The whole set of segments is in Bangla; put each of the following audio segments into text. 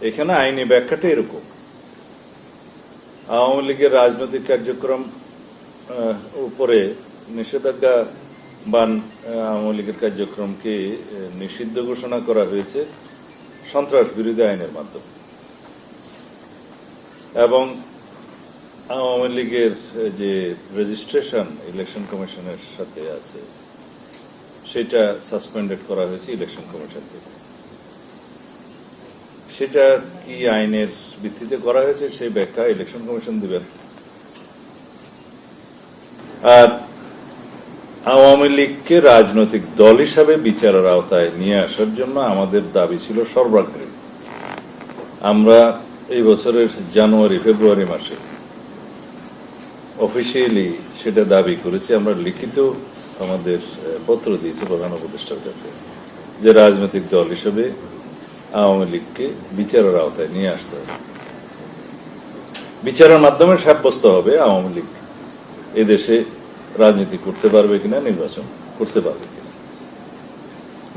এখানে আইনি ব্যাখ্যাটা এরকম। আওয়ামী লীগের রাজনৈতিক কার্যক্রম উপরে নিষেধাজ্ঞা বা আহ, আওয়ামী লীগের কার্যক্রমকে নিষিদ্ধ ঘোষণা করা হয়েছে সন্ত্রাস বিরোধী আইনের মাধ্যমে। এবং আওয়ামী লীগের যে রেজিস্ট্রেশন ইলেকশন কমিশনের সাথে আছে সেটা সাসপেন্ডেড করা হয়েছে ইলেকশন কমিশন থেকে সেটা কি আইনের ভিত্তিতে করা হয়েছে সেই ব্যাখ্যা ইলেকশন কমিশন দিবেন আর আওয়ামী লীগকে রাজনৈতিক দল হিসাবে বিচারের আওতায় নিয়ে আসার জন্য আমাদের দাবি ছিল সর্বাগ্রে। আমরা এই বছরের জানুয়ারি, ফেব্রুয়ারি মাসে অফিসিয়ালি সেটা দাবি করেছি, আমরা লিখিত আমাদের পত্র দিয়েছি প্রধান উপদেষ্টার কাছে যে রাজনৈতিক দল হিসেবে আওয়ামী লীগকে বিচারের আওতায় নিয়ে আসতে হবে। বিচারের মাধ্যমে সাব্যস্ত হবে আওয়ামী লীগ। এদেশে রাজনীতি করতে পারবে কিনা, নির্বাচন করতে পারবে কিনা।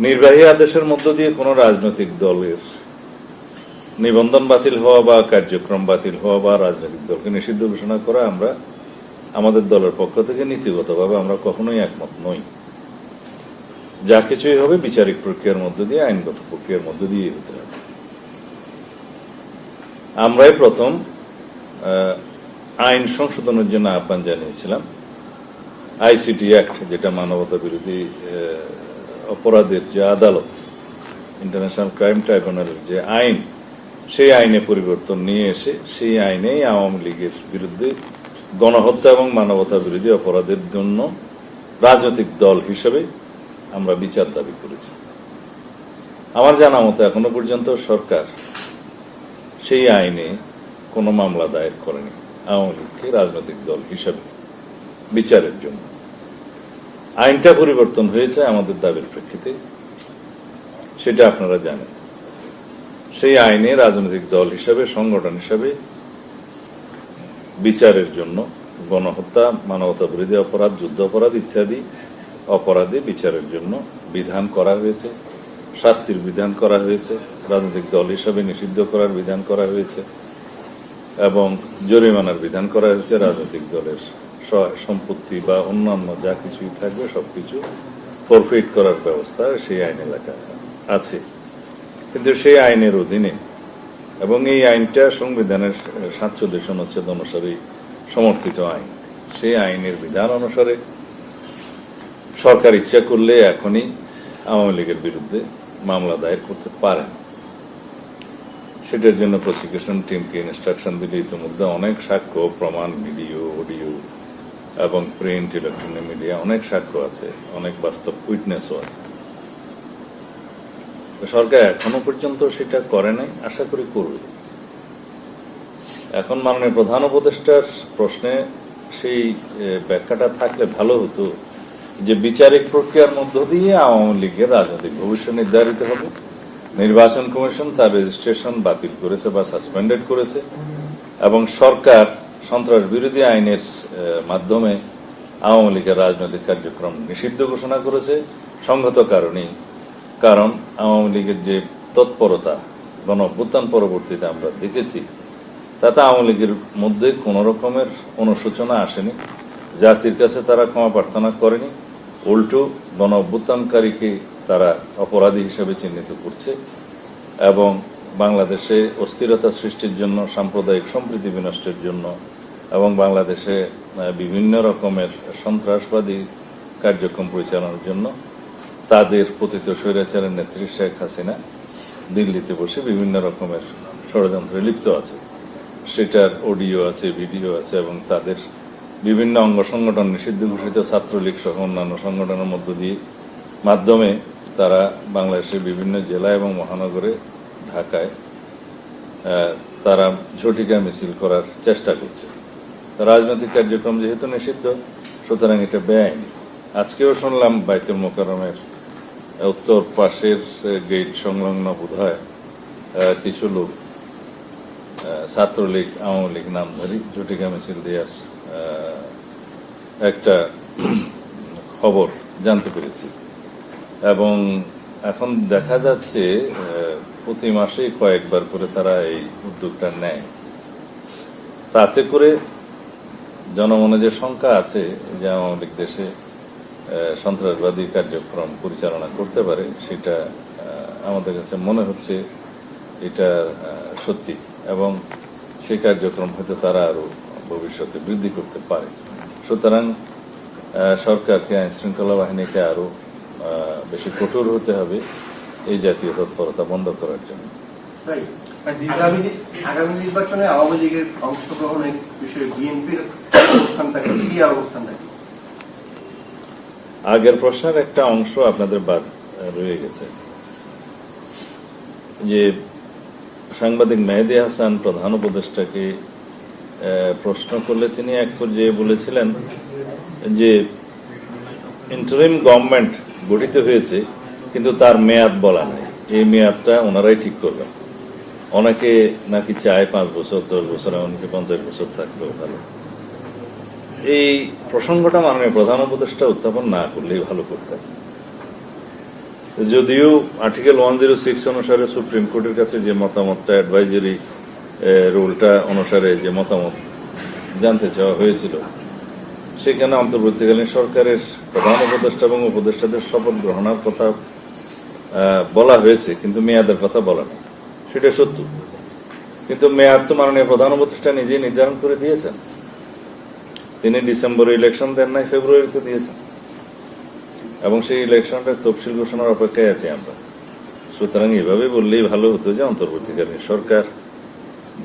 নির্বাহী আদেশের মধ্য দিয়ে কোন রাজনৈতিক দলের নিবন্ধন বাতিল হওয়া বা কার্যক্রম বাতিল হওয়া বা রাজনৈতিক দলকে নিষিদ্ধ ঘোষণা করা আমরা আমাদের দলের পক্ষ থেকে নীতিগতভাবে আমরা কখনোই একমত নই। যা কিছুই হবে বিচারিক প্রক্রিয়ার মধ্য দিয়ে, আইনগত প্রক্রিয়ার মধ্য দিয়ে হতে হবে। আমরাই প্রথম আইন সংশোধনের জন্য আহ্বান জানিয়েছিলাম। আইসিটি অ্যাক্ট, যেটা মানবতা বিরোধী অপরাধের যে আদালত, ইন্টারন্যাশনাল ক্রাইম ট্রাইব্যুনালের যে আইন, সেই আইনে পরিবর্তন নিয়ে এসে সেই আইনেই আওয়ামী লীগের বিরুদ্ধে গণহত্যা এবং মানবতা বিরোধী অপরাধের জন্য রাজনৈতিক দল হিসেবে আমরা বিচার দাবি করেছি। আমার জানা মতো এখনও পর্যন্ত সরকার সেই আইনে কোনো মামলা দায়ের করেনি। আওয়ামী লীগকে রাজনৈতিক দল হিসেবে বিচারের জন্য। আইনটা পরিবর্তন হয়েছে আমাদের দাবির প্রেক্ষিতে। সেটা আপনারা জানেন। সেই আইনে রাজনৈতিক দল হিসাবে, সংগঠন হিসাবে বিচারের জন্য গণহত্যা মানবতা বিরোধী অপরাধ যুদ্ধ অপরাধ ইত্যাদি অপরাধে বিচারের জন্য বিধান করা হয়েছে, শাস্তির বিধান করা হয়েছে, রাজনৈতিক দল হিসাবে নিষিদ্ধ করার বিধান করা হয়েছে, এবং জরিমানার বিধান করা হয়েছে, রাজনৈতিক দলের সম্পত্তি বা অন্যান্য যা কিছুই থাকবে, সবকিছু ফরফিট করার ব্যবস্থা সেই আইন লেখা আছে। কিন্তু সেই আইনের অধীনে এবং এই আইনটা সংবিধানের সাতচল্লিশ অনুচ্ছেদ অনুসারে সমর্থিত আইন, সেই আইনের বিধান অনুসারে সরকার ইচ্ছা করলে এখনই আওয়ামী লীগের বিরুদ্ধে মামলা দায়ের করতে পারেন সেটার জন্য প্রসিকিউশন টিমকে ইনস্ট্রাকশন দিলে ইতিমধ্যে অনেক সাক্ষ্য, প্রমাণ ভিডিও অডিও এবং প্রিন্ট ইলেকট্রনিক মিডিয়া অনেক সাক্ষ্য আছে, অনেক বাস্তব উইটনেসও আছে। সরকার এখনও পর্যন্ত সেটা করে নাই, আশা করি করবে। এখন মাননীয় প্রধান উপদেষ্টার প্রশ্নে সেই ব্যাখ্যাটা থাকলে ভালো হতো। যে বিচারিক প্রক্রিয়ার মধ্য দিয়ে আওয়ামী লীগের রাজনৈতিক ভবিষ্যৎ নির্ধারিত হবে। নির্বাচন কমিশন তার রেজিস্ট্রেশন বাতিল করেছে বা সাসপেন্ডেড করেছে এবং সরকার সন্ত্রাস বিরোধী আইনের মাধ্যমে আওয়ামী লীগের রাজনৈতিক কার্যক্রম নিষিদ্ধ ঘোষণা করেছে। সংগত কারণেই, কারণ আওয়ামী লীগের যে তৎপরতা, গণ অভ্যুত্থান পরবর্তীতে আমরা দেখেছি, তাতে আওয়ামী লীগের মধ্যে কোনো রকমের অনুশোচনা আসেনি। জাতির কাছে তারা ক্ষমা প্রার্থনা করেনি। উল্টো গণ অভ্যুত্থানকারীকে তারা অপরাধী হিসেবে চিহ্নিত করছে এবং বাংলাদেশে অস্থিরতা সৃষ্টির জন্য, সাম্প্রদায়িক সম্প্রীতি বিনষ্টের জন্য এবং বাংলাদেশে বিভিন্ন রকমের সন্ত্রাসবাদী কার্যক্রম পরিচালনার জন্য তাদের পতিত স্বৈরাচারের নেত্রী শেখ হাসিনা দিল্লিতে বসে বিভিন্ন রকমের ষড়যন্ত্রে লিপ্ত আছে। সেটার অডিও আছে, ভিডিও আছে এবং তাদের বিভিন্ন অঙ্গ সংগঠন, নিষিদ্ধ ঘোষিত ছাত্রলীগ সহ অন্যান্য সংগঠনের মধ্য দিয়ে মাধ্যমে তারা বাংলাদেশের বিভিন্ন জেলা এবং মহানগরে, ঢাকায় তারা ঝটিকা মিছিল করার চেষ্টা করছে। রাজনৈতিক কার্যক্রম যেহেতু নিষিদ্ধ, সুতরাং এটা বেআইনি। আজকেও শুনলাম বাইতুল মোকারমের উত্তর পাশের গেট সংলগ্ন বোধ হয় কিছু লোক ছাত্রলীগ, আওয়ামী লীগ নামধারী ঝটিকা মিছিল দেওয়ার একটা খবর জানতে পেরেছি। এবং এখন দেখা যাচ্ছে প্রতি মাসেই কয়েকবার করে তারা এই উদ্যোগটা নেয়। তাতে করে জনমনে যে শঙ্কা আছে যে আমাদের দেশে সন্ত্রাসবাদী কার্যক্রম পরিচালনা করতে পারে, সেটা আমাদের কাছে মনে হচ্ছে এটা সত্যি। এবং সেই কার্যক্রম হয়তো তারা আরও ভবিষ্যতে বৃদ্ধি করতে পারে। সুতরাং সরকারকে আইন শৃঙ্খলা বাহিনীকে আরও আহ, বেশি কঠোর হতে হবে এই জাতীয় তৎপরতা বন্ধ করার জন্য। আগামী আগামী নির্বাচনে আওয়ামী লীগের অংশগ্রহণের বিষয়ে বিএনপির অবস্থান কি? অবস্থান আগের প্রশ্নের একটা অংশ আপনাদের বাদ রয়ে গেছে। যে সাংবাদিক মেহেদি হাসান প্রধান উপদেষ্টাকে প্রশ্ন করলে তিনি এক পর্যায়ে বলেছিলেন যে ইন্টারিম গভর্নমেন্ট গঠিত হয়েছে, কিন্তু তার মেয়াদ বলা নাই। এই মেয়াদটা ওনারাই ঠিক করবেন। অনেকে নাকি চায় পাঁচ বছর, দশ বছর, এমনকি পঞ্চাশ বছর থাকলেও ভালো। এই প্রসঙ্গটা মাননীয় প্রধান উপদেষ্টা উত্থাপন না করলেই ভালো করতেন। যদিও আর্টিকেল ওয়ান জিরো সিক্স অনুসারে সুপ্রিম কোর্টের কাছে যে মতামতটা অ্যাডভাইজারি রুলটা অনুসারে যে মতামত জানতে চাওয়া হয়েছিল, সেখানে অন্তর্বর্তীকালীন সরকারের প্রধান উপদেষ্টা এবং উপদেষ্টাদের শপথ গ্রহণের কথা বলা হয়েছে, কিন্তু মেয়াদের কথা বলা নেই। সেটা সত্য। কিন্তু মেয়াদ তো মাননীয় প্রধান উপদেষ্টা নিজেই নির্ধারণ করে দিয়েছেন। তিনি ডিসেম্বরে ইলেকশন দেন নাই, ফেব্রুয়ারিতে দিয়েছেন। এবং সেই ইলেকশনটা তফসিল ঘোষণার অপেক্ষায় আছি আমরা। সুতরাং এভাবে বললেই ভালো হতো যে অন্তর্বর্তীকালীন সরকার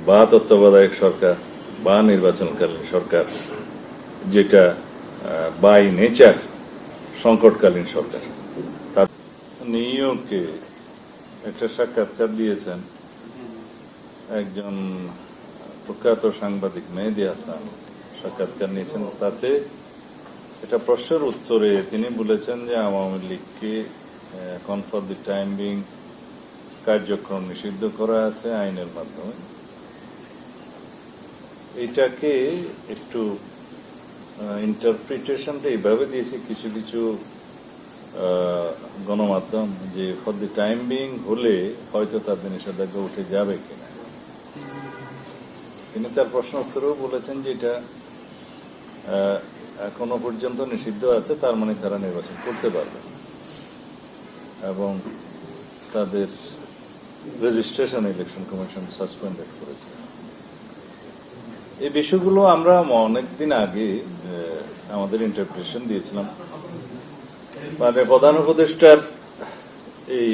বা তত্ত্বাবধায়ক সরকার বা নির্বাচনকালীন সরকার, যেটা বাই নেচার সংকটকালীন সরকার। তার নিউ একটা সাক্ষাৎকার দিয়েছেন একজন প্রখ্যাত সাংবাদিক মেহেদি হাসান। সাক্ষাৎকার নিয়েছেন। তাতে এটা প্রশ্নের উত্তরে তিনি বলেছেন যে আওয়ামী লীগকে এখন ফর দি টাইম বিং কার্যক্রম নিষিদ্ধ করা আছে আইনের মাধ্যমে। এটাকে একটু ইন্টারপ্রিটেশনটা এইভাবে দিয়েছে, কিছু কিছু গণমাধ্যম যে ফর দি টাইম বিং হলে হয়তো তাদের নিষেধাজ্ঞা উঠে যাবে কিনা। তিনি তার প্রশ্ন উত্তরেও বলেছেন যে এটা এখনও পর্যন্ত নিষিদ্ধ আছে, তার মানে তারা নির্বাচন করতে পারবে এবং তাদের রেজিস্ট্রেশন ইলেকশন কমিশন সাসপেন্ডেড করেছে। এই বিষয়গুলো আমরা অনেকদিন আগে আমাদের ইন্টারপ্রিটেশন দিয়েছিলাম। মানে প্রধান উপদেষ্টার এই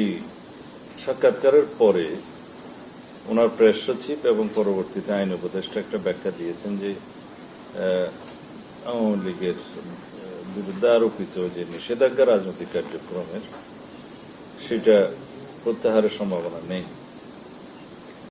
সাক্ষাৎকারের পরে ওনার প্রেস সচিব এবং পরবর্তীতে আইন উপদেষ্টা একটা ব্যাখ্যা দিয়েছেন যে আওয়ামী লীগের বিরুদ্ধে আরোপিত যে নিষেধাজ্ঞা রাজনৈতিক কার্যক্রমের, সেটা প্রত্যাহারের সম্ভাবনা নেই।